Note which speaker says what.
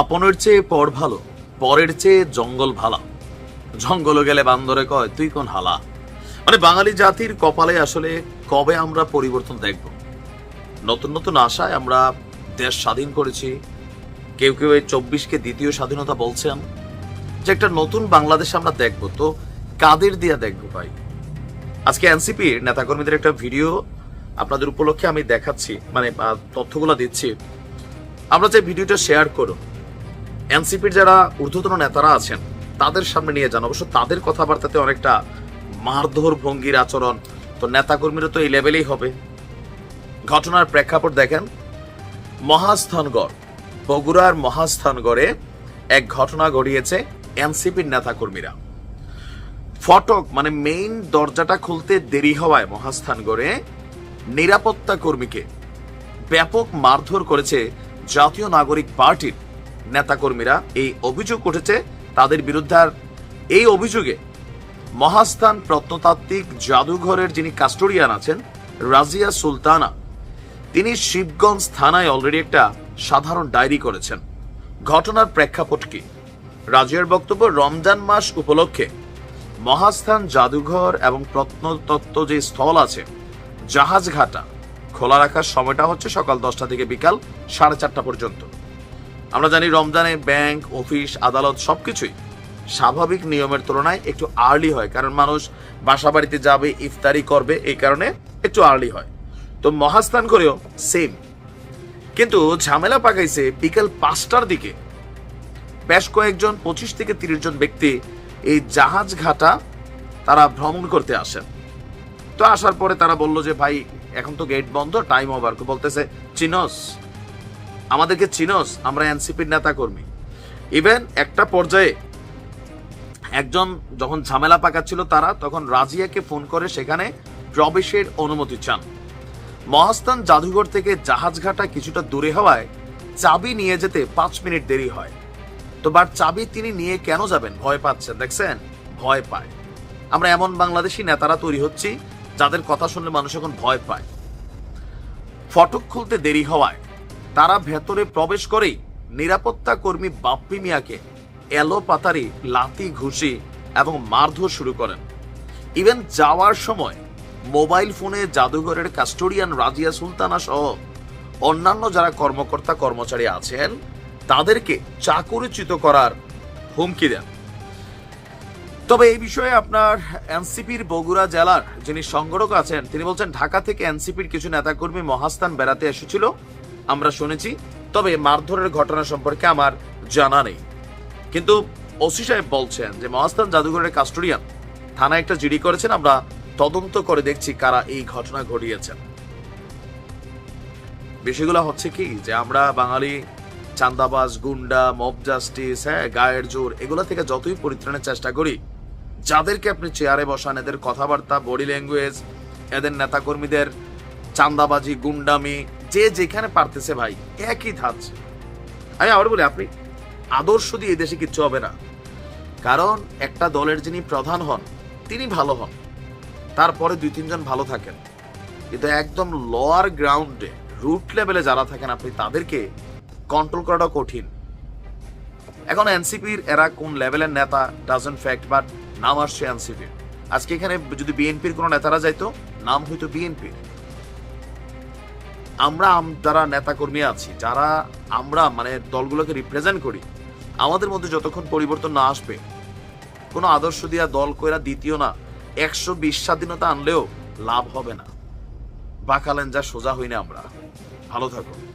Speaker 1: আপনের চেয়ে পর ভালো, পরের চেয়ে জঙ্গল ভালা। জঙ্গলে গেলে বান্দরে কয়, তুই কোন হালা? মানে বাঙালি জাতির কপালে আসলে কবে আমরা পরিবর্তন দেখব? নতুন নতুন আশায় আমরা দেশ স্বাধীন করেছি। কেউ কেউ এই চব্বিশকে দ্বিতীয় স্বাধীনতা বলছেন যে একটা নতুন বাংলাদেশ আমরা দেখব তো কাদের দিয়া দেখব ভাই? আজকে এনসিপির নেতাকর্মীদের একটা ভিডিও আপনাদের উপলক্ষে আমি দেখাচ্ছি মানে তথ্যগুলো দিচ্ছি। আমরা যে ভিডিওটা শেয়ার করুন এনসিপির যারা ঊর্ধ্বতন নেতারা আছেন, তাদের সামনে নিয়ে যান। অবশ্য তাদের কথাবার্তাতে অনেকটা মারধর ভঙ্গির আচরণ। তো নেতাকর্মীরা তো এই লেভেলেই হবে। ঘটনার প্রেক্ষাপট দেখেন। মহাস্থানগড়, বগুড়ার মহাস্থানগড়ে এক ঘটনা ঘটিয়েছে এনসিপির নেতাকর্মীরা। ফটক মানে মেইন দরজাটা খুলতে দেরি হওয়ায় মহাস্থানগড়ে নিরাপত্তা কর্মীকে ব্যাপক মারধর করেছে জাতীয় নাগরিক পার্টির নেতাকর্মীরা এই অভিযোগ উঠেছে, তাদের বিরুদ্ধে এই অভিযোগে মহাস্থান প্রত্নতাত্ত্বিক জাদুঘরের যিনি কাস্টোডিয়ান আছেন, রাজিয়া সুলতানা, তিনি শিবগঞ্জ থানায় অলরেডি একটা সাধারণ ডায়েরি করেছেন। ঘটনার প্রেক্ষাপট কি? রাজিয়ার বক্তব্য, রমজান মাস উপলক্ষে মহাস্থান জাদুঘর এবং প্রত্নতত্ত্ব যে স্থল আছে জাহাজ ঘাটা খোলা রাখার সময়টা হচ্ছে সকাল দশটা থেকে বিকাল সাড়ে চারটা পর্যন্ত। আমরা জানি রমজানে ব্যাংক, অফিস, আদালত সবকিছুই স্বাভাবিক নিয়মের তুলনায় একটু আর্লি হয়, কারণ মানুষ বাসা বাড়িতে যাবে, ইফতারি করবে, এই কারণে একটু আর্লি হয়। তো মহাস্থান করেও সেম কিন্তু ঝামেলা পাকাইছে বিকেল পাঁচটার দিকে। বেশ কয়েকজন, পঁচিশ থেকে তিরিশ জন ব্যক্তি এই জাহাজ ঘাটা তারা ভ্রমণ করতে আসেন। তো আসার পরে তারা বলল যে, ভাই, এখন তো গেট বন্ধ টাইম ওভার বলতেছে চিনস। আমাদেরকে চিনস, আমরা এনসিপির নেতা কর্মী। ইভেন একটা পর্যায়ে একজন যখন ঝামেলা পাকাচ্ছিল তারা, তখন রাজিয়াকে ফোন করে সেখানে প্রবেশের অনুমতি চান। মহাস্থান জাদুঘর থেকে জাহাজঘাটা কিছুটা দূরে হওয়ায় চাবি নিয়ে যেতে পাঁচ মিনিট দেরি হয়। তো বাট চাবি তিনি নিয়ে কেন যাবেন? ভয় পাচ্ছেন, দেখছেন? ভয় পায়। আমরা এমন বাংলাদেশি নেতারা তৈরি হচ্ছি, যাদের কথা শুনলে মানুষ এখন ভয় পায়। ফটক খুলতে দেরি হওয়ায় তারা ভেতরে প্রবেশ করেই নিরাপত্তা কর্মী বাপ্পি মিয়াকে এলো পাতারি লাতি ঘুষি এবং মারধর শুরু করেন। ইভেন যাওয়ার সময় মোবাইল ফোনে জাদুঘরের কাস্টোডিয়ান রাজিয়া সুলতানা সহ অন্যান্য যারা কর্মকর্তা কর্মচারী আছেন, তাদেরকে চাকরিচ্যুত করার হুমকি দেন। তবে এই বিষয়ে আপনার এনসিপির বগুড়া জেলার যিনি সংগঠক আছেন, তিনি বলছেন ঢাকা থেকে এনসিপির কিছু নেতাকর্মী মহাস্থান বেড়াতে এসেছিল। আমরা শুনেছি, তবে মারধরের ঘটনা সম্পর্কে আমার জানা নেই। কিন্তু ওসি সাহেব বলছেন যে মহাস্থান জাদুঘরের কাস্টোডিয়ান থানায় একটা জিডি করেছেন, আমরা তদন্ত করে দেখছি কারা এই ঘটনা ঘটিয়েছেন। বিষয়গুলো হচ্ছে কি যে আমরা বাঙালি, চান্দাবাজ, গুন্ডা, মব জাস্টিস হ্যাঁ গায়ের জোর, এগুলো থেকে যতই পরিত্রাণের চেষ্টা করি, যাদেরকে আপনি চেয়ারে বসান, এদের কথাবার্তা, বডি ল্যাঙ্গুয়েজ, এদের নেতাকর্মীদের চান্দাবাজি, গুন্ডামি যে যেখানে পারতেছে ভাই, একই ধাঁচ। আমি আবার বলি, আপনি আদর্শ দিয়ে দেশে কিচ্ছু হবে না। কারণ একটা দলের যিনি প্রধান হন, তিনি ভালো হন। তারপরে দুই তিনজন ভালো থাকেন। কিন্তু একদম লোয়ার গ্রাউন্ডে রুট লেভেলে যারা থাকেন আপনি, তাদেরকে কন্ট্রোল করাটা কঠিন। এখন এনসিপির এরা কোন লেভেলের নেতা ডাজন্ট ফ্যাক্ট বাট নাম আসছে এনসিপির। আজকে এখানে যদি বিএনপির কোনো নেতারা যাইতো, নাম হইতো বিএনপির। আমরা যারা নেতাকর্মী আছি, যারা আমরা মানে দলগুলোকে রিপ্রেজেন্ট করি, আমাদের মধ্যে যতক্ষণ পরিবর্তন না আসবে, কোনো আদর্শ দিয়া দল কইরা দ্বিতীয় না, একশো বিশ স্বাধীনতা আনলেও লাভ হবে না। বাকালেন যা সোজা হই না আমরা। ভালো থাকুন।